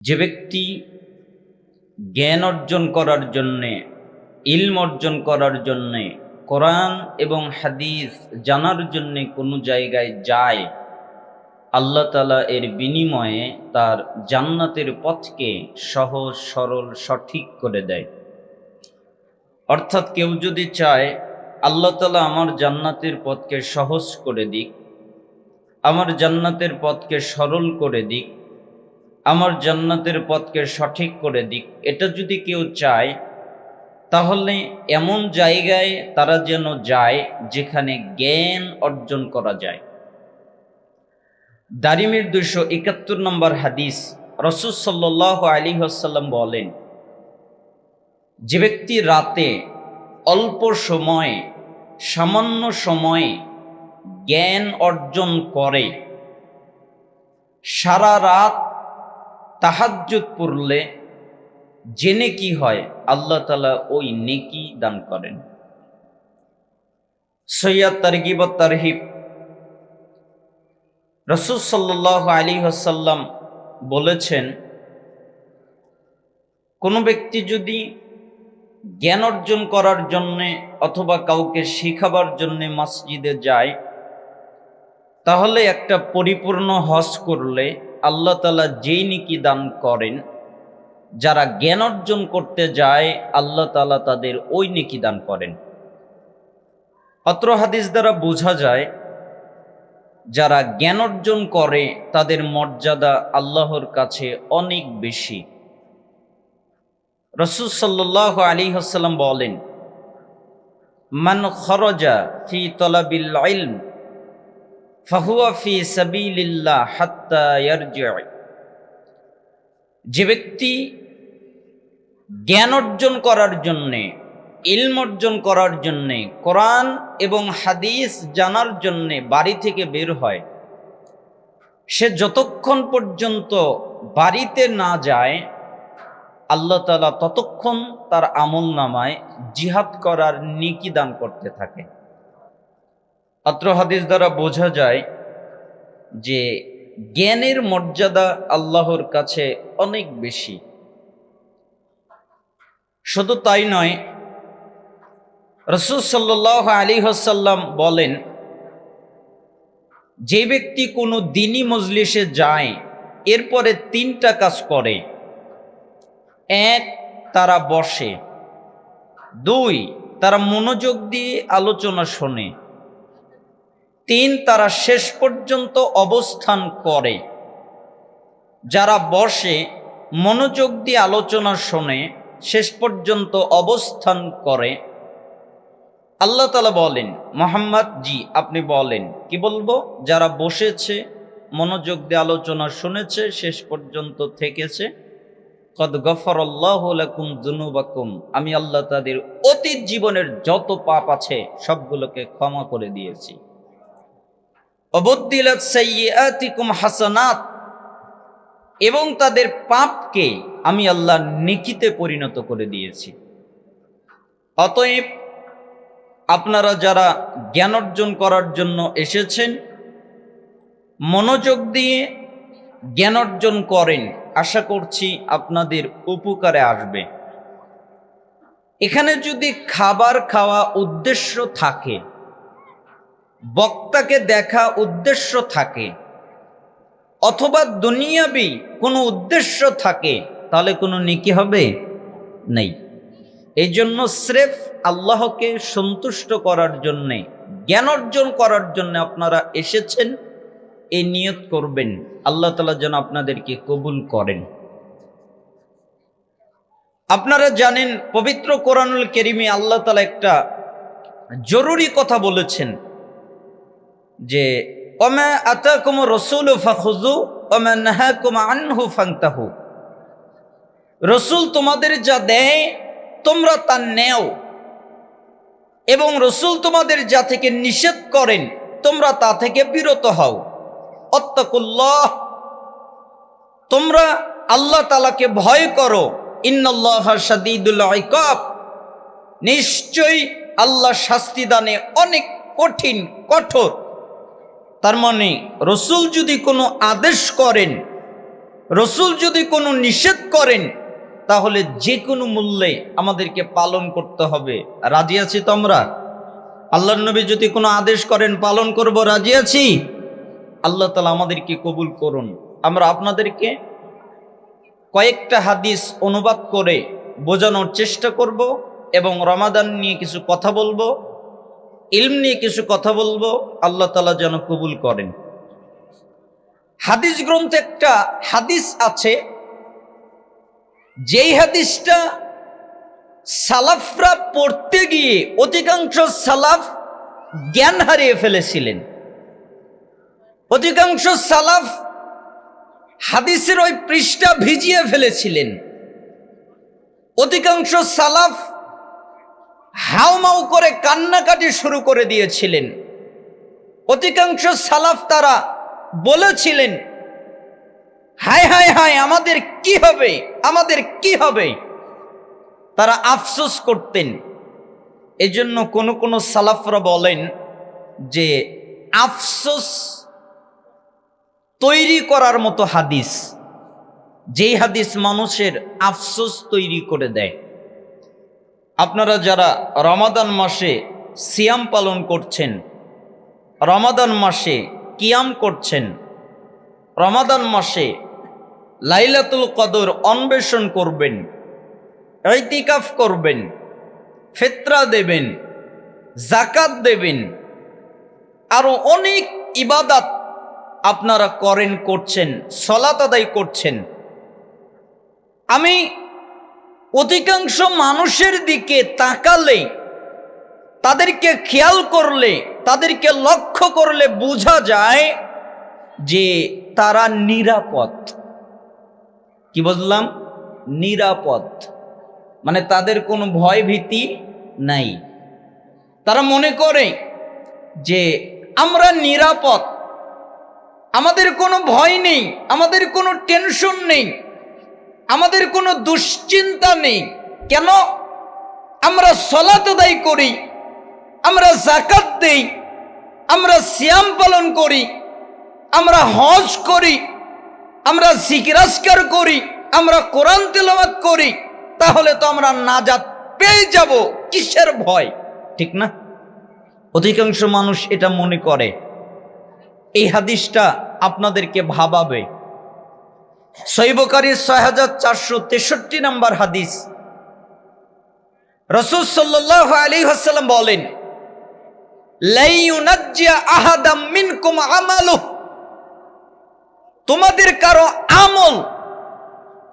যে ব্যক্তি জ্ঞান অর্জন করার জন্যে, ইলম অর্জন করার জন্যে, কোরআন এবং হাদিস জানার জন্যে কোনো জায়গায় যায়, আল্লাহ তালা এর বিনিময়ে তার জান্নাতের পথকে সহজ, সরল, সঠিক করে দেয়। অর্থাৎ কেউ যদি চায়, আল্লাহ তালা আমার জান্নাতের পথকে সহজ করে দিক, আমার জান্নাতের পথকে সরল করে দিক আমার জান্নাতের পথকে সঠিক করে দিক। এটা যদি কেউ চায়, তাহলে এমন জায়গায় তারা যেন যায় যেখানে জ্ঞান অর্জন করা যায়। দারিমের দুশো একাত্তর নম্বর হাদিস রসুল আলী আসাল্লাম বলেন, যে ব্যক্তি রাতে অল্প সময়ে, সামান্য সময়ে জ্ঞান অর্জন করে, সারা রাত তাহাজ্জুদ পড়লে জেনে কি হয়? আল্লাহ তালা ওই নেকি দান করেন। সৈয়দ তারগিব তারহিব রসুল সাল্লাহ আলী হাসাল্লাম বলেছেন, কোনো ব্যক্তি যদি জ্ঞান অর্জন করার জন্যে অথবা কাউকে শেখাবার জন্যে মসজিদে যায়, তাহলে একটা পরিপূর্ণ হজ করলে আল্লাহ তালা যেই নিকি দান করেন, যারা জ্ঞান অর্জন করতে যায়, আল্লাহ তালা তাদের ওই নিকি দান করেন। অত্র হাদিস দ্বারা বোঝা যায়, যারা জ্ঞান অর্জন করে, তাদের মর্যাদা আল্লাহর কাছে অনেক বেশি। রসুল সাল্লাহ আলী হাসাল্লাম বলেন, মান খরজা ফি তলাবিল ফাহুয়া ফি সাবিলিল্লাহ হাত্তা যে ব্যক্তি জ্ঞান অর্জন করার জন্যে, ইলম অর্জন করার জন্যে, কোরআন এবং হাদিস জানার জন্যে বাড়ি থেকে বের হয়, সে যতক্ষণ পর্যন্ত বাড়িতে না যায়, আল্লাহ তালা ততক্ষণ তার আমল নামায় জিহাদ করার নিকি দান করতে থাকে। অত্র হাদিস দ্বারা বোঝা যায় যে জ্ঞানের মর্যাদা আল্লাহর কাছে অনেক বেশি। শুধু তাই নয়, রসুল সাল্লাহ আলী হাসাল্লাম বলেন, যে ব্যক্তি কোনো দিনী মজলিসে যায়, এরপরে তিনটা কাজ করে। এক, তারা বসে। দুই, তারা মনোযোগ দিয়ে আলোচনা শোনে। তিন তারা শেষ পর্যন্ত অবস্থান করে। যারা বসে, মনোযোগ দিয়ে আলোচনা শোনে, শেষ পর্যন্ত অবস্থান করে। আল্লাহ তালা বলেন, মোহাম্মদ জি, আপনি বলেন। কি বলব? যারা বসেছে, মনোযোগ দিয়ে আলোচনা শুনেছে, শেষ পর্যন্ত থেকেছে। কদ গফর আল্লাহকুম জুনুবাকুম আমি আল্লাহ তাদের অতীত জীবনের যত পাপ আছে, সবগুলোকে ক্ষমা করে দিয়েছি। অবদ্দিলাত সাইয়াতিকুম হাসানাত, এবং তাদের পাপকে আমি আল্লাহ নিকিতে পরিণত করে দিয়েছি। অতএব আপনারা যারা জ্ঞান অর্জন করার জন্য এসেছেন, মনোযোগ দিয়ে জ্ঞান অর্জন করেন, আশা করছি আপনাদের উপকারে আসবে। এখানে যদি খাবার খাওয়া উদ্দেশ্য থাকে বক্তাকে দেখা উদ্দেশ্য থাকে। অথবা দুনিয়াবি কোনো উদ্দেশ্য থাকে, তাহলে কোনো নিকি হবে? নেই। এই জন্য স্রেফ আল্লাহকে সন্তুষ্ট করার জন্যে, জ্ঞান অর্জন করার জন্য আপনারা এসেছেন এই নিয়ত করবেন। আল্লাহ তালা যেন আপনাদেরকে কবুল করেন। আপনারা জানেন, পবিত্র কোরআনুল কেরিমে আল্লাহ তালা একটা জরুরি কথা বলেছেন। যে অমা আতাকুম রসুল ফাখুজু অমা নাহাকুম আনহু ফাংতাহু রসুল তোমাদের যা দেয়, তোমরা তা নেও। এবং রসুল তোমাদের যা থেকে নিষেধ করেন, তোমরা তা থেকে বিরত হও। অত্তাকুল্লাহ, তোমরা আল্লাহ তালাকে ভয় করো। ইন্নাল্লাহ সাদিদুল ইকাব। নিশ্চয়ই আল্লাহ শাস্তি দানে অনেক কঠিন, কঠোর। তার মানে রসুল যদি কোনো আদেশ করেন, রসুল যদি কোনো নিষেধ করেন, তাহলে যে কোনো মূল্যে আমাদেরকে পালন করতে হবে। রাজি আছি তো আমরা আল্লাহ নবী যদি কোনো আদেশ করেন, পালন করব, রাজি আছি? আল্লাহ তালা আমাদেরকে কবুল করুন। আমরা আপনাদেরকে কয়েকটা হাদিস অনুবাদ করে বোঝানোর চেষ্টা করব এবং রমাদান নিয়ে কিছু কথা বলব। ইলম নিয়ে কিছু কথা বলব, আল্লাহ তালা যেন কবুল করেন। হাদিস গ্রন্থে একটা হাদিস আছে, যেই হাদিসটা সালাফরা পড়তে গিয়ে অধিকাংশ সালাফ জ্ঞান হারিয়ে ফেলেছিলেন। অধিকাংশ সালাফ হাদিসের ওই পৃষ্ঠা ভিজিয়ে ফেলেছিলেন। অধিকাংশ সালাফ হাউমাউ করে কান্নাকাটি শুরু করে দিয়েছিলেন। অধিকাংশ সালাফ তারা বলেছিলেন, হায় হায় হায়, আমাদের কি হবে? আমাদের কি হবে? তারা আফসোস করতেন। এজন্য কোনো কোনো সালাফরা বলেন যে, আফসোস তৈরি করার মতো হাদিস, যেই হাদিস মানুষের আফসোস তৈরি করে দেয়। আপনারা যারা রমাদান মাসে সিয়াম পালন করছেন, রমাদান মাসে কিয়াম করছেন, রমাদান মাসে লাইলাতুল কদর অন্বেষণ করবেন ঐতিকাফ করবেন, ফেতরা দেবেন জাকাত দেবেন আরও অনেক ইবাদাত আপনারা করেন, করছেন, সলাত আদায় করছেন। আমি অধিকাংশ মানুষের দিকে তাকালে, তাদেরকে খেয়াল করলে, তাদেরকে লক্ষ্য করলে বোঝা যায় যে তারা নিরাপদ। কি বললাম নিরাপদ। মানে তাদের কোনো ভয় ভীতি নাই। তারা মনে করে যে আমরা নিরাপদ। আমাদের কোনো ভয় নেই, আমাদের কোনো টেনশন নেই। আমাদের কোনো দুশ্চিন্তা নেই। কেন? আমরা সলাত আদায় করি, আমরা জাকাত দেই, আমরা সিয়াম পালন করি, আমরা হজ করি, আমরা জিকিরাস্কার করি, আমরা কোরআন তেলাওয়াত করি, তাহলে তো আমরা নাজাত পেয়ে যাব। কিসের ভয়? ঠিক না? অধিকাংশ মানুষ এটা মনে করে। এই হাদিসটা আপনাদেরকে ভাবাবে। সৈবকারী ছয় হাজার চারশো তেষট্টি নম্বর হাদিস। রসুল সাল্লাহ আলী হাসাল্লাম বলেন তোমাদের কারও আমল,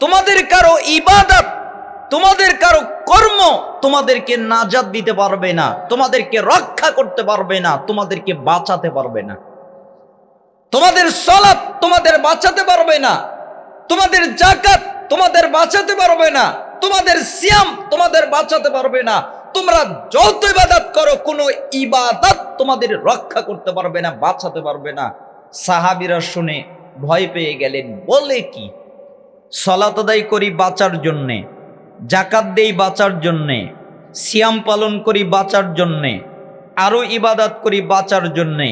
তোমাদের কারও ইবাদত, তোমাদের কারও কর্ম তোমাদেরকে নাজাত দিতে পারবে না, তোমাদেরকে রক্ষা করতে পারবে না, তোমাদেরকে বাঁচাতে পারবে না। তোমাদের সলাপ তোমাদের বাঁচাতে পারবে না। তোমাদের জাকাত তোমাদের বাঁচাতে পারবে না। তোমাদের সিয়াম তোমাদের বাঁচাতে পারবে না। তোমরা যত ইবাদত করো, কোনো ইবাদত তোমাদের রক্ষা করতে পারবে না, বাঁচাতে পারবে না। সাহাবিরা শুনে ভয় পেয়ে গেলেন, বলে কি? সলাত আদায় করি বাঁচার জন্যে, জাকাত দেই বাঁচার জন্যে, সিয়াম পালন করি বাঁচার জন্যে আরও ইবাদত করি বাঁচার জন্যে।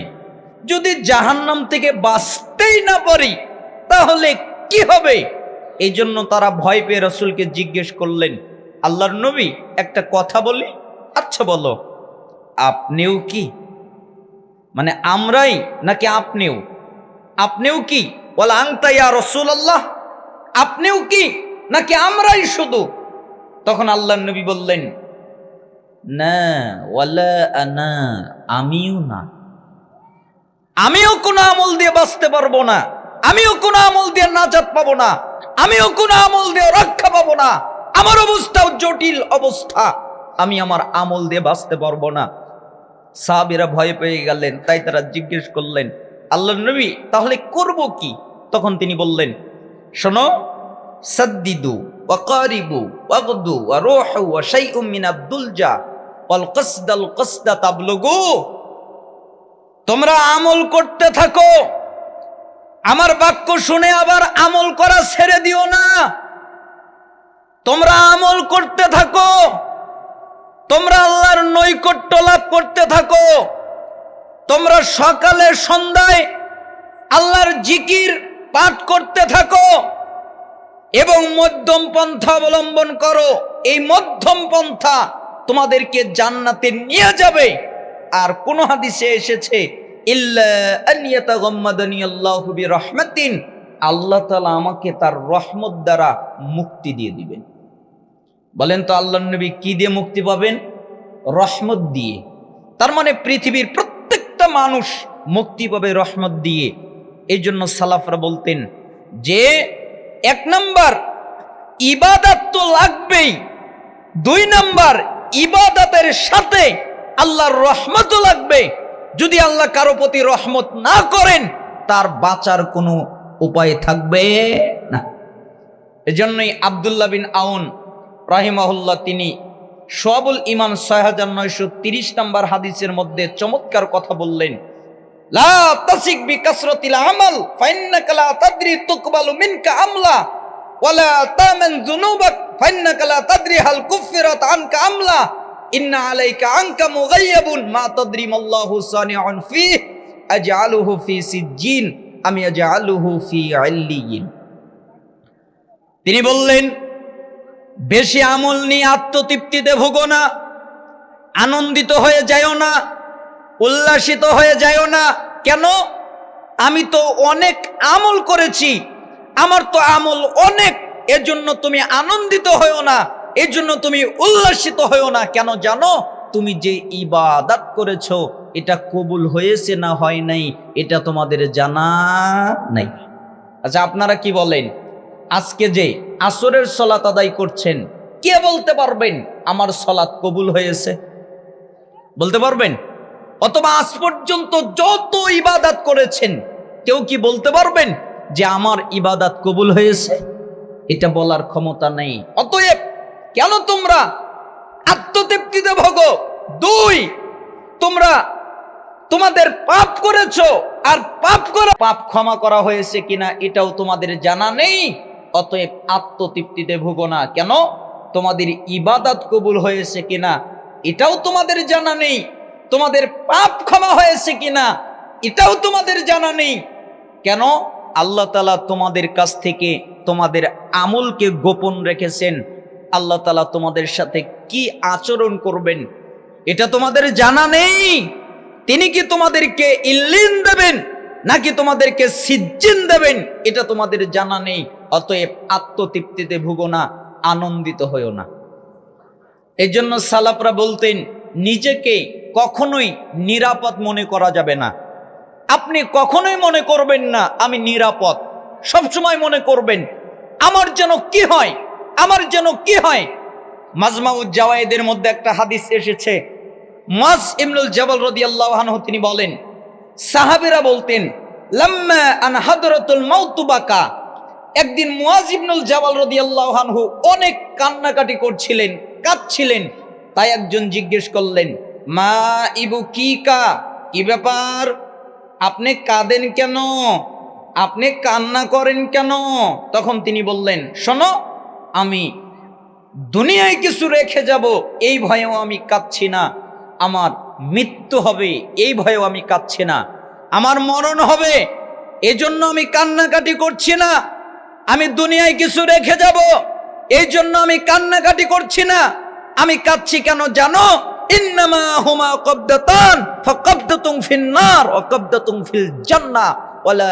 যদি জাহান্নাম থেকে বাঁচতেই না পারি, তাহলে কি হবে? এই জন্য তারা ভয় পেয়ে রসুলকে জিজ্ঞেস করলেন, আল্লাহর নবী, একটা কথা বলি? আচ্ছা বলো, আপনিও কি? মানে আমরাই নাকি আপনিও? আপনিও কি? বলে আংতাইয়া রসুল আল্লাহ আপনিও কি? নাকি আমরাই শুধু? তখন আল্লাহ নবী বললেন, না, ওয়ালা আনা, আমিও না। আমিও কোনো আমল দিয়ে বাঁচতে পারব না। আমিও কোনো আমল দিয়ে নাজাত পাবো না। আমিও কোনো আমল দিয়ে রক্ষা পাবো না। আমার অবস্থাও জটিল অবস্থা। আমি আমার আমল দিয়ে বাঁচতে পারব না। সাহাবিরা ভয় পেয়ে গেলেন, তাই তারা জিজ্ঞেস করলেন আল্লাহ নবী, তাহলে করব কি? তখন তিনি বললেন, শোনো, সাদ্দিদু ওয়াকারিবু ওয়াগদু ওয়া রুহু ওয়া শাইউম মিন আদ-দুলজা ওয়াল কসদাল কসদা তাবলুগু। তোমরা আমল করতে থাকো। আমার বাক্য শুনে আবার আমল করা ছেড়ে দিও না। তোমরা আমল করতে থাকো। তোমরা আল্লাহর নৈকট্য লাভ করতে থাকো। তোমরা সকালে, সন্ধ্যায় আল্লাহর জিকির পাঠ করতে থাকো এবং মধ্যম পন্থা অবলম্বন করো। এই মধ্যম পন্থা তোমাদেরকে জান্নাতে নিয়ে যাবে। আর কোন হাদিসে এসেছে ইয়াতাগাম্মাদানি আল্লাহু তাআলা আমাকে তার রহমত দ্বারা মুক্তি দিয়ে দিবেন। বলেন তো আল্লাহ নবী কি দিয়ে মুক্তি পাবেন? রহমত দিয়ে। তার মানে পৃথিবীর প্রত্যেকটা মানুষ মুক্তি পাবে রহমত দিয়ে। এই জন্য সালাফরা বলতেন যে, এক নম্বর ইবাদত তো লাগবেই, দুই নম্বর ইবাদতের সাথে আল্লাহর রহমতও লাগবে যদি আল্লাহ কারও প্রতি রহমত না করেন, তার বাঁচার কোনো উপায় থাকবে না। এজন্যই আবদুল্লাহ বিন আউন রাহিমাহুল্লাহ তিনি সোয়াবুল ইমান ছয় হাজার নয়শো তিরিশ নম্বর হাদিসের মধ্যে চমৎকার কথা বললেন আমাল। ইন্না আলাইকা মা ফি সিজ্জিন, আমি তিনি বললেন, বেশি আমল নিয়ে আত্মতৃপ্তিতে ভুগো না, আনন্দিত হয়ে যায়ও না, উল্লাসিত হয়ে যায়ও না। কেন? আমি তো অনেক আমল করেছি, আমার তো আমল অনেক, এজন্য তুমি আনন্দিত হয়েও না। এজন্য তুমি উল্লাসিত হয়েও না। কেন জানো? তুমি যে ইবাদাত করেছ, এটা কবুল হয়েছে না হয় নাই, এটা তোমাদের জানা নাই। আচ্ছা আপনারা কি বলেন? আজকে যে আসরের সলাত আদায় করছেন, কে বলতে পারবেন আমার সলাৎ কবুল হয়েছে? বলতে পারবেন? অথবা আজ পর্যন্ত যত ইবাদাত করেছেন, কেউ কি বলতে পারবেন যে আমার ইবাদাত কবুল হয়েছে? এটা বলার ক্ষমতা নেই। অতএব কেন তোমরা আত্মতৃপ্তিতে ভোগো? দুই, তোমরা তোমাদের পাপ করেছ আর পাপ করা, পাপ ক্ষমা করা হয়েছে কিনা এটাও তোমাদের জানা নেই। অতএব আত্মতৃপ্তিতে ভুগো না। কেন? তোমাদের ইবাদত কবুল হয়েছে কিনা এটাও তোমাদের জানা নেই। তোমাদের পাপ ক্ষমা হয়েছে কিনা এটাও তোমাদের জানা নেই। কেন? আল্লাহ তালা তোমাদের কাছ থেকে তোমাদের আমলকে গোপন রেখেছেন। আল্লাহ তালা তোমাদের সাথে কি আচরণ করবেন? এটা তোমাদের জানা নেই। তিনি কি তোমাদেরকে ইল্লিন দেবেন, নাকি তোমাদেরকে সিজ্জিন দেবেন? এটা তোমাদের জানা নেই। অতএব আত্মতৃপ্তিতে ভুগো না, আনন্দিত হইও না। এই জন্য সালাফরা বলতেন, নিজেকে কখনোই নিরাপদ মনে করা যাবে না। আপনি কখনোই মনে করবেন না, আমি নিরাপদ। সবসময় মনে করবেন, আমার যেন কি হয়? আমার যেন কি হয়? মাজমাউদ জাওয়ায়েদের মধ্যে একটা হাদিস এসেছে। মাস ইমনুল জাবাল রাদিয়াল্লাহু আনহু তিনি বলেন, সাহাবীরা বলতেন, লাম্মা আন হাদরাতুল মাউতু বাকা। একদিন মুয়াজ ইবনুল জাবাল আনহু অনেক কান্নাকাটি করছিলেন, কাঁদছিলেন। তাই একজন জিজ্ঞেস করলেন, মা ইবু কি কা? কি ব্যাপার? আপনি কাঁদেন কেন? আপনি কান্না করেন কেন? তখন তিনি বললেন, শোনো আমি দুনিয়ায় কিছু রেখে যাব, এই ভয়েও আমি কাঁদছি না। আমার মৃত্যু হবে, এই ভয়েও আমি কাঁদছি না। আমার মরণ হবে, এজন্য আমি কান্নাকাটি করছি না। আমি দুনিয়ায় কিছু রেখে যাব এই জন্য আমি কান্নাকাটি করছি না। আমি কাঁদছি কেন জানো? ইন্নামা হুমা কবদাতান ফিল জান্নাহ। ওয়ালা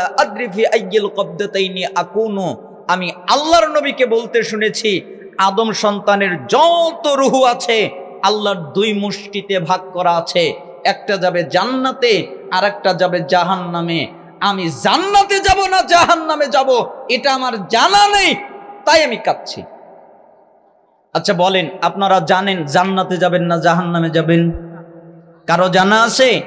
আমি আল্লাহর নবীকে বলতে শুনেছি, আদম সন্তানের যত রুহু আছে, আল্লাহর দুই মুষ্টিতে ভাগ করা আছে। একটা যাবে জান্নাতে আর একটা যাবে জাহান্নামে। আমি জান্নাতে যাব না জাহান্নামে যাব, এটা আমার জানা নেই, তাই আমি কাঁদছি। আচ্ছা বলেন, আপনারা জানেন জান্নাতে যাবেন না জাহান্নামে যাবেন? কারও জানা আছে?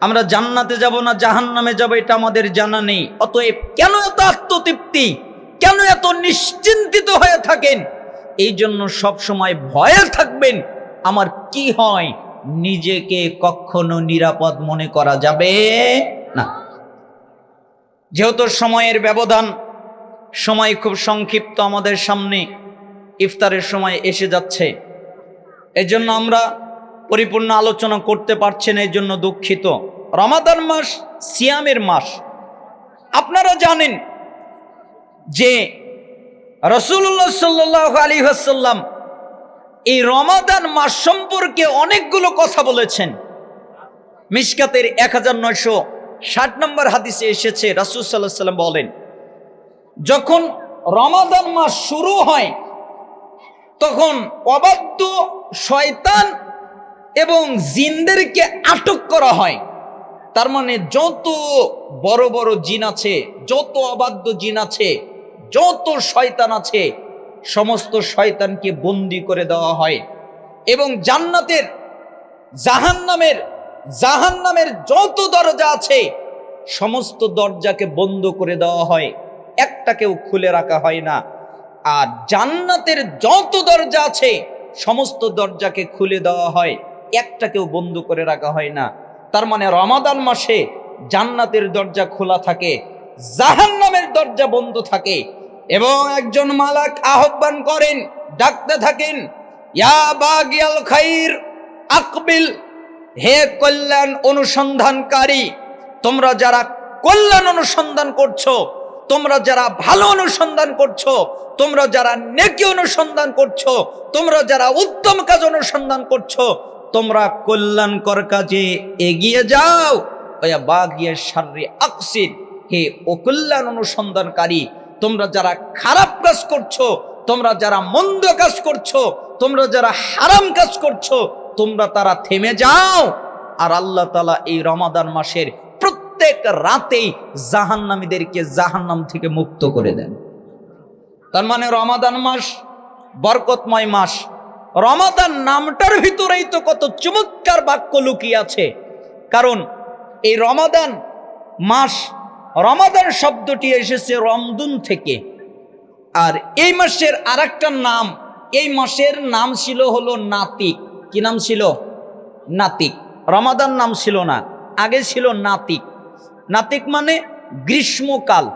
আমরা জান্নাতে যাব না জাহান্নামে যাব, এটা আমাদের জানা নেই। অতএব কেন এত আত্মতৃপ্তি? কেন এত নিশ্চিন্তিত হয়ে থাকেন? এই জন্য সব সময় ভয়ে থাকবেন। আমার কি হয়? নিজেকে কখনো নিরাপদ মনে করা যাবে না। যেহেতু সময়ের ব্যবধান, সময় খুব সংক্ষিপ্ত আমাদের সামনে ইফতারের সময় এসে যাচ্ছে। এজন্য আমরা পরিপূর্ণ আলোচনা করতে পারছি না এই জন্য দুঃখিত। রমাদান মাস, সিয়ামের মাস। আপনারা জানেন যে রসুল্লাহ সাল্লাহ আলী হাসাল্লাম এই রমাদান মাস সম্পর্কে অনেকগুলো কথা বলেছেন। মিসকাতের এক হাজার নয়শো ষাট নম্বর হাদিসে এসেছে, রাসুল সাল্লাহ সাল্লাম বলেন, যখন রমাদান মাস শুরু হয়, তখন অবাধ্য শয়তান এবং জিনদেরকে আটক করা হয়। তার মানে যত বড় বড় জিন আছে, যত অবাধ্য জিন আছে যত শয়তান আছে, সমস্ত শয়তানকে বন্দি করে দেওয়া হয়। এবং জান্নাতের, জাহান্নামের জাহান্নামের যত দরজা আছে, সমস্ত দরজাকে বন্ধ করে দেওয়া হয়। একটাকেও খুলে রাখা হয় না। আর জান্নাতের যত দরজা আছে, সমস্ত দরজাকে খুলে দেওয়া হয়। একটাকেও বন্ধ করে রাখা হয় না। তার মানে রমাদান মাসে জান্নাতের দরজা খোলা থাকে, জাহান্নামের দরজা বন্ধ থাকে। এবং একজন মালাক আহ্বান করেন, ডাকতে থাকেন, ইয়া খাইর, আকবিল, হে কল্যাণ অনুসন্ধানকারী, তোমরা যারা কল্যাণ অনুসন্ধান করছ, তোমরা যারা ভালো অনুসন্ধান করছ, তোমরা যারা নেকি অনুসন্ধান করছ, তোমরা যারা উত্তম কাজ অনুসন্ধান করছ, তোমরা কল্যাণকর কাজে এগিয়ে যাও। বাগিয়ে সারি আকসির, হে অকল্যাণ অনুসন্ধানকারী তোমরা যারা খারাপ কাজ করছ, তোমরা যারা মন্দ কাজ করছ, তোমরা যারা হারাম কাজ করছ, তোমরা তারা থেমে যাও। আর আল্লাহ তালা এই রমাদান মাসের প্রত্যেক রাতেই জাহান্নামীদেরকে জাহান্নাম থেকে মুক্ত করে দেন। তার মানে রমাদান মাস বরকতময় মাস। রমাদান নামটার ভিতরেই তো কত চমৎকার বাক্য লুকিয়ে আছে। কারণ এই রমাদান মাস রমাদান শব্দটি এসেছে রমদুন থেকে। আর এই মাসের আর নাম, এই মাসের নাম ছিল হলো নাতিক কি নাম ছিল? নাতিক রমাদান নাম ছিল না, আগে ছিল নাতিক। নাতিক মানে গ্রীষ্মকাল।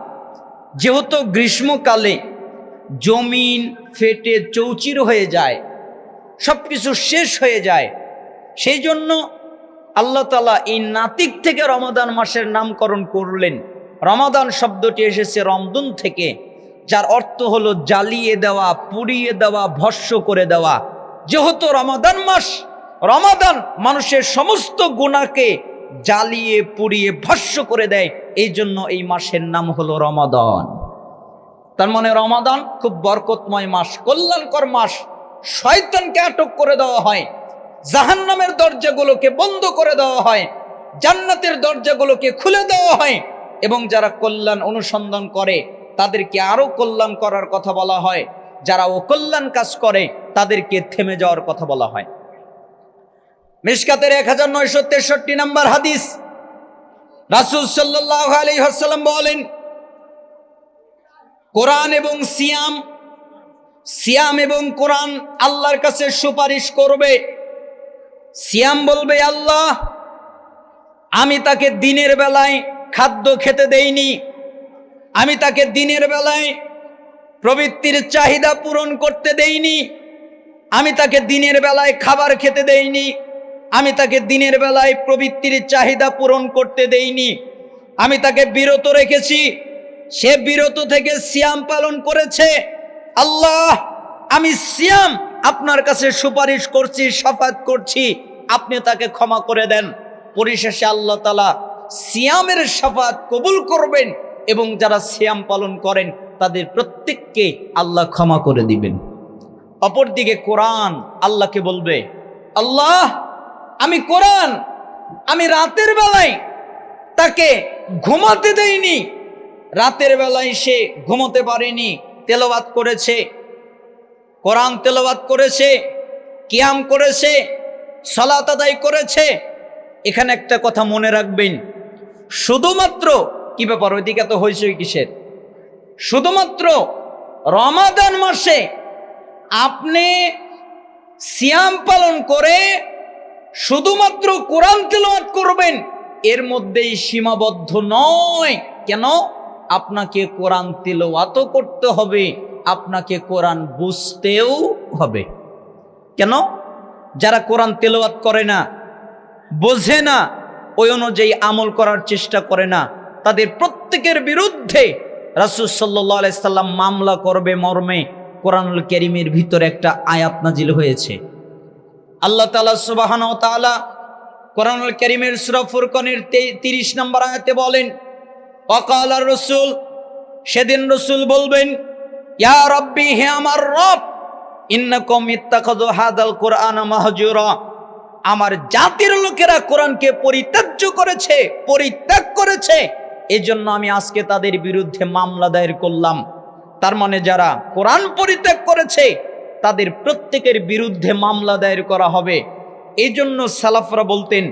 যেহেতু গ্রীষ্মকালে জমিন, ফেটে চৌচির হয়ে যায় সব কিছু শেষ হয়ে যায়, সেই জন্য আল্লাহ তালা এই নাতিক থেকে রমাদান মাসের নামকরণ করলেন। রমাদান শব্দটি এসেছে রমদুন থেকে, যার অর্থ হলো জ্বালিয়ে দেওয়া, পুড়িয়ে দেওয়া, ভস্য করে দেওয়া। যেহেতু রমাদান মাস, রমাদান মানুষের সমস্ত গুণাকে জ্বালিয়ে, পুড়িয়ে, ভস্য করে দেয়। এই জন্য এই মাসের নাম হলো রমাদান। তার মানে রমাদান খুব বরকতময় মাস, কল্যাণকর মাস। শয়তানকে আটক করে দেওয়া হয়, জাহান্নামের দরজাগুলোকে বন্ধ করে দেওয়া হয়, জান্নাতের দরজাগুলোকে খুলে দেওয়া হয়। এবং যারা কল্যাণ অনুসন্ধান করে, তাদেরকে আরও কল্যাণ করার কথা বলা হয়। যারা অকল্যাণ কাজ করে, তাদেরকে থেমে যাওয়ার কথা বলা হয়। মিসকাতের এক হাজার নয়শো তেষট্টি নম্বর হাদিস। রাসুল সাল্লাহ আলী হাসাল্লাম বলেন, কোরআন এবং সিয়াম সিয়াম এবং কোরআন আল্লাহর কাছে সুপারিশ করবে। সিয়াম বলবে, আল্লাহ, আমি তাকে দিনের বেলায় খাদ্য খেতে দেইনি। আমি তাকে দিনের বেলায় প্রবৃত্তির চাহিদা পূরণ করতে দেইনি। আমি তাকে দিনের বেলায় খাবার খেতে দেইনি। আমি তাকে দিনের বেলায় প্রবৃত্তির চাহিদা পূরণ করতে দেইনি। আমি তাকে বিরত রেখেছি। সে বিরত থেকে সিয়াম পালন করেছে। আল্লাহ, আমি সিয়াম আপনার কাছে সুপারিশ করছি সাফাত করছি। আপনি তাকে ক্ষমা করে দেন। পরিশেষে আল্লাহ তালা সিয়ামের সাফাত কবুল করবেন এবং যারা সিয়াম পালন করেন, তাদের প্রত্যেককে আল্লাহ ক্ষমা করে দিবেন। অপরদিকে কোরআন আল্লাহকে বলবে, আল্লাহ, আমি কোরআন, আমি রাতের বেলায় তাকে ঘুমাতে দেইনি। রাতের বেলায় সে ঘুমোতে পারেনি, তেলাওয়াত করেছে, কোরআন তেলাওয়াত করেছে, কিয়াম করেছে, সালাত আদায় করেছে। এখানে একটা কথা মনে রাখবেন শুধুমাত্র কি ব্যাপার? ওইদিকে তো হয়েছে কিসের? শুধুমাত্র রমাদান মাসে আপনি সিয়াম পালন করে শুধুমাত্র কোরআন তেলাওয়াত করবেন, এর মধ্যেই সীমাবদ্ধ নয়। কেন? আপনাকে কোরআন তেলাওয়াতও করতে হবে, আপনাকে কোরআন বুঝতেও হবে। কেন? যারা কোরআন তেলাওয়াত করে না, বোঝে না ওই অনুযায়ী আমল করার চেষ্টা করে না। তাদের প্রত্যেকের বিরুদ্ধে রাসুল সাল্লাহ আলাইসাল্লাম মামলা করবে মর্মে কোরআনুল কেরিমের ভিতরে একটা আয়াত নাজিল হয়েছে। আল্লাহ তালা সুবাহান তালা কোরআনুল কেরিমের সুরা ফুরকনের তিরিশ নম্বর আয়াতে বলেন অকাল রসুল, সেদিন রসুল বলবেন, ইয়া রব্বি, হে আমার রব, ইন্নাকুম ইত্তাখাযু হাদাল কোরআন মাহজুরা। আমার জাতির লোকেরা কোরআনকে পরিত্যাজ্য করেছে, পরিত্যাগ করেছে। এজন্য আমি আজকে তাদের বিরুদ্ধে মামলা দায়ের করলাম। তার মানে যারা কোরআন পরিত্যাগ করেছে, তাদের প্রত্যেকের বিরুদ্ধে মামলা দায়ের করা হবে। এই জন্য সালাফরা বলতেন,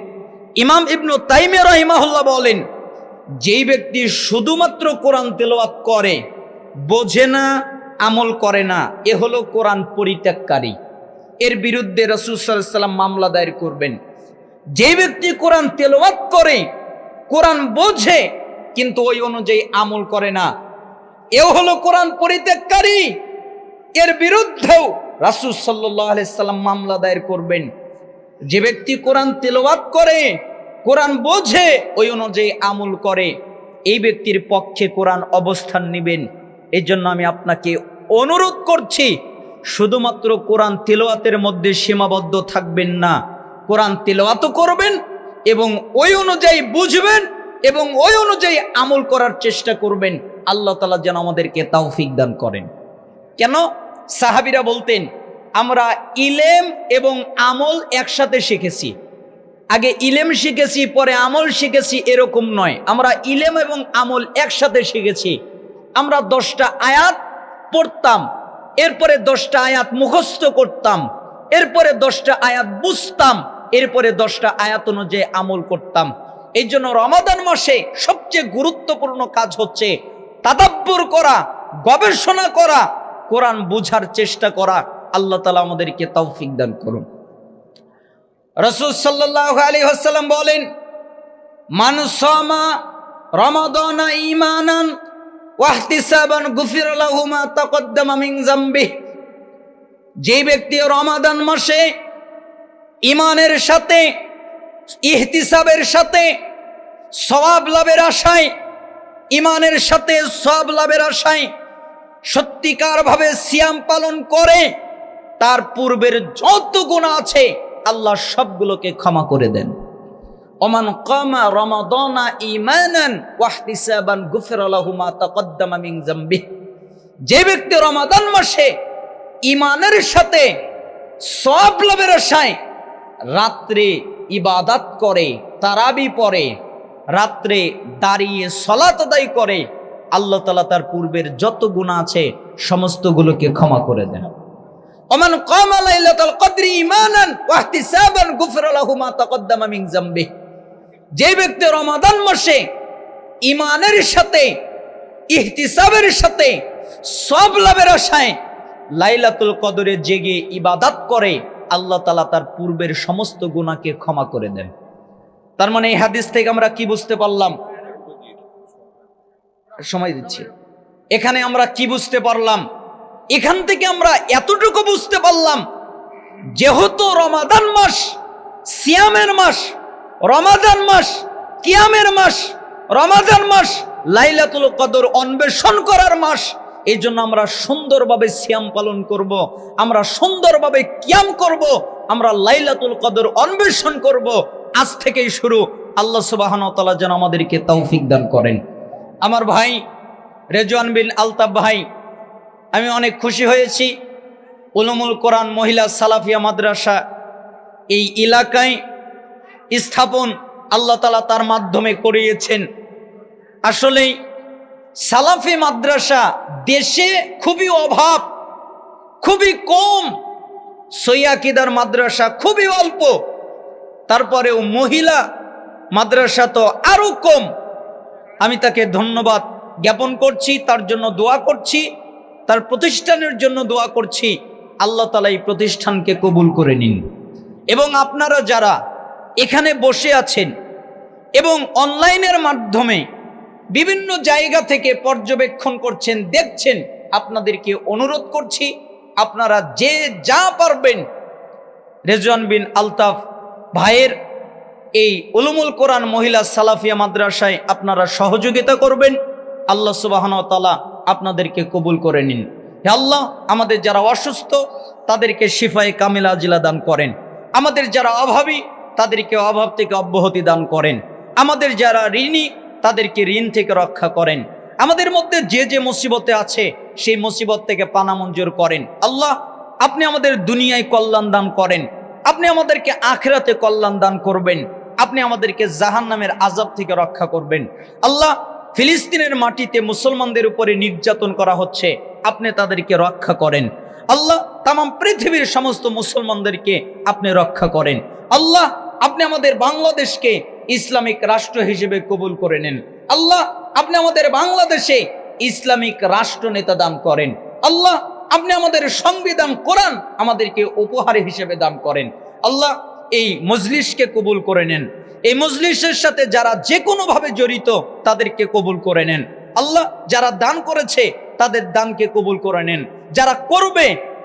ইমাম ইবনু তাইমে রহিমাহুল্লাহ বলেন, যেই ব্যক্তি শুধুমাত্র কোরআন তেলাওয়াত করে, বোঝে না, আমল করে না, এ হলো কোরআন পরিত্যাগকারী। এর বিরুদ্ধে রসুল সাল্লাম মামলা দায়ের করবেন। যে ব্যক্তি কোরআন তেলাওয়াত করে, কোরআন বোঝে, কিন্তু ওই অনুযায়ী আমল করে না। এও হলো কোরআন পরিত্যাগকারী। এর বিরুদ্ধেও রাসুল আলাইসাল্লাম মামলা দায়ের করবেন। যে ব্যক্তি কোরআন তেলাওয়াত করে, কোরআন বোঝে, ওই অনুযায়ী আমল করে। এই ব্যক্তির পক্ষে কোরআন অবস্থান নেবেন। এই জন্য আমি আপনাকে অনুরোধ করছি শুধুমাত্র কোরআন তেলোয়াতের মধ্যে সীমাবদ্ধ থাকবেন না। কোরআন তেলোয়াত করবেন এবং ওই অনুযায়ী বুঝবেন এবং ওই অনুযায়ী আমল করার চেষ্টা করবেন। আল্লাহ তালা যেন আমাদেরকে তাওফিক দান করেন। কেন? সাহাবিরা বলতেন, আমরা ইলেম এবং আমল একসাথে শিখেছি। আগে ইলেম শিখেছি, পরে আমল শিখেছি এরকম নয়। আমরা ইলেম এবং আমল একসাথে শিখেছি। আমরা দশটা আয়াত পড়তাম এরপরে দশটা আয়াত মুখস্থ করতাম, এরপরে দশটা আয়াত বুঝতাম, এরপরে দশটা আয়াত অনুযায়ী আমল করতাম। এই জন্য রমাদান মাসে সবচেয়ে গুরুত্বপূর্ণ কাজ হচ্ছে তাদাব্বর করা, গবেষণা করা, কোরআন বুঝার চেষ্টা করা। আল্লাহ তালা আমাদেরকে তৌফিক দান করুন। রসুল সাল্লাহ আলী হাসাল্লাম বলেন মানুষমা রমাদনা ইমানান ওয়াহতিসাবান গুফির লাহুমা তাকদ্দামা মিন জামবিহ। যে ব্যক্তি রমাদান মাসে ইমানের সাথে, ইহতিসাবের সাথে, সওয়াব লাভের আশায় ইমানের সাথে সব লাভের আশায় সত্যিকারভাবে সিয়াম পালন করে, তার পূর্বের যত গুণা আছে, আল্লাহ সবগুলোকে ক্ষমা করে দেন। ওমান কামা রমাদানা ইমানান ওয়াহতিসাবান গুফিরা লাহু মা তাকদ্দামা মিন জামবিহ। যে ব্যক্তি রমাদান মাসে ইমানের সাথে সব লাভের আশায় রাত্রে ইবাদাত করে, তারাবি পরে রাত্রে দাঁড়িয়ে সলাত আদায় করে, আল্লাহ তালা তার পূর্বের যত গুণা আছে সমস্তগুলোকে ক্ষমা করে দেন। ওমান কামা লাইলাতুল কদরি ঈমানান ওয়া ইহতিসাবান গুফিরা লাহু মা তাকদ্দামা মিন যে ব্যক্তি রমাদান মাসে ইমানের সাথে, ইহতিসাবের সাথে, সব লাভের আশায় লাইলাতুল কদরে জেগে ইবাদাত করে, আল্লাহ তালা তার পূর্বের সমস্ত গুণাকে ক্ষমা করে দেন। তার মানে এই হাদিস থেকে আমরা কি বুঝতে পারলাম? সময় দিচ্ছি। এখানে আমরা কি বুঝতে পারলাম? এখান থেকে আমরা এতটুকু বুঝতে পারলাম, যেহেতু রমাদান মাস, সিয়ামের মাস রমাদান মাস, কিয়ামের মাস, রমাদান মাস, লাইলাতুল কদর অন্বেষণ করার মাস এই জন্য আমরা সুন্দরভাবে সিয়াম পালন করব। আমরা সুন্দরভাবে কিয়াম করব। আমরা লাইলাতুল কদর অন্বেষণ করব। আজ থেকেই শুরু আল্লাহ সুবাহন তালা যেন আমাদেরকে তৌফিক দান করেন আমার ভাই রেজওয়ান বিন আলতাফ ভাই, আমি অনেক খুশি হয়েছি উলুমুল কোরআন মহিলা সালাফিয়া মাদ্রাসা এই এলাকায় স্থাপন আল্লাহ তালা তার মাধ্যমে করিয়েছেন। আসলেই সালাফি মাদ্রাসা দেশে খুবই অভাব, খুবই কম। সৈয়াকিদার মাদ্রাসা খুবই অল্প, তারপরেও মহিলা মাদ্রাসা তো আরও কম। আমি তাকে ধন্যবাদ জ্ঞাপন করছি, তার জন্য দোয়া করছি, তার প্রতিষ্ঠানের জন্য দোয়া করছি। আল্লাহ তালা এই প্রতিষ্ঠানকে কবুল করে নিন। এবং আপনারা যারা এখানে বসে আছেন এবং অনলাইনের মাধ্যমে বিভিন্ন জায়গা থেকে পর্যবেক্ষণ করছেন, দেখছেন। আপনাদেরকে অনুরোধ করছি, আপনারা যে যা পারবেন, রেজওয়ান বিন আলতাফ ভাইয়ের এই উলুমুল কোরআন মহিলা সালাফিয়া মাদ্রাসায় আপনারা সহযোগিতা করবেন। আল্লাহ সুবাহন তালা আপনাদেরকে কবুল করে নিন। হে আল্লাহ, আমাদের যারা অসুস্থ, তাদেরকে শিফায়ে কামিলা জিলা দান করেন। আমাদের যারা অভাবী তাদেরকে অভাব থেকে অব্যাহতি দান করেন। আমাদের যারা ঋণী, তাদেরকে ঋণ থেকে রক্ষা করেন। আমাদের মধ্যে যে যে মুসিবতে আছে, সেই মুসিবত থেকে পানা মঞ্জুর করেন। আল্লাহ, আপনি আমাদের দুনিয়ায় কল্যাণ দান করেন। আপনি আমাদেরকে আখেরাতে কল্যাণ দান করবেন। আপনি আমাদেরকে জাহান নামের আজাব থেকে রক্ষা করবেন। আল্লাহ, ফিলিস্তিনের মাটিতে মুসলমানদের উপরে নির্যাতন করা হচ্ছে। আপনি তাদেরকে রক্ষা করেন। আল্লাহ তাম পৃথিবীর সমস্ত মুসলমানদেরকে আপনি রক্ষা করেন। আল্লাহ আপনি আমাদের বাংলাদেশকে ইসলামিক রাষ্ট্র হিসেবে কবুল করে নেন। আল্লাহ, আপনি আমাদের বাংলাদেশে ইসলামিক রাষ্ট্র নেতা দান করেন। আল্লাহ, আপনি আমাদের সংবিধান, কোরআন আমাদেরকে উপহার হিসেবে দান করেন। আল্লাহ, এই মজলিসকে কবুল করে নেন। এই মজলিসের সাথে যারা যে কোনোভাবে জড়িত, তাদেরকে কবুল করে নেন। আল্লাহ, যারা দান করেছে, তাদের দানকে কবুল করে নেন। যারা করবে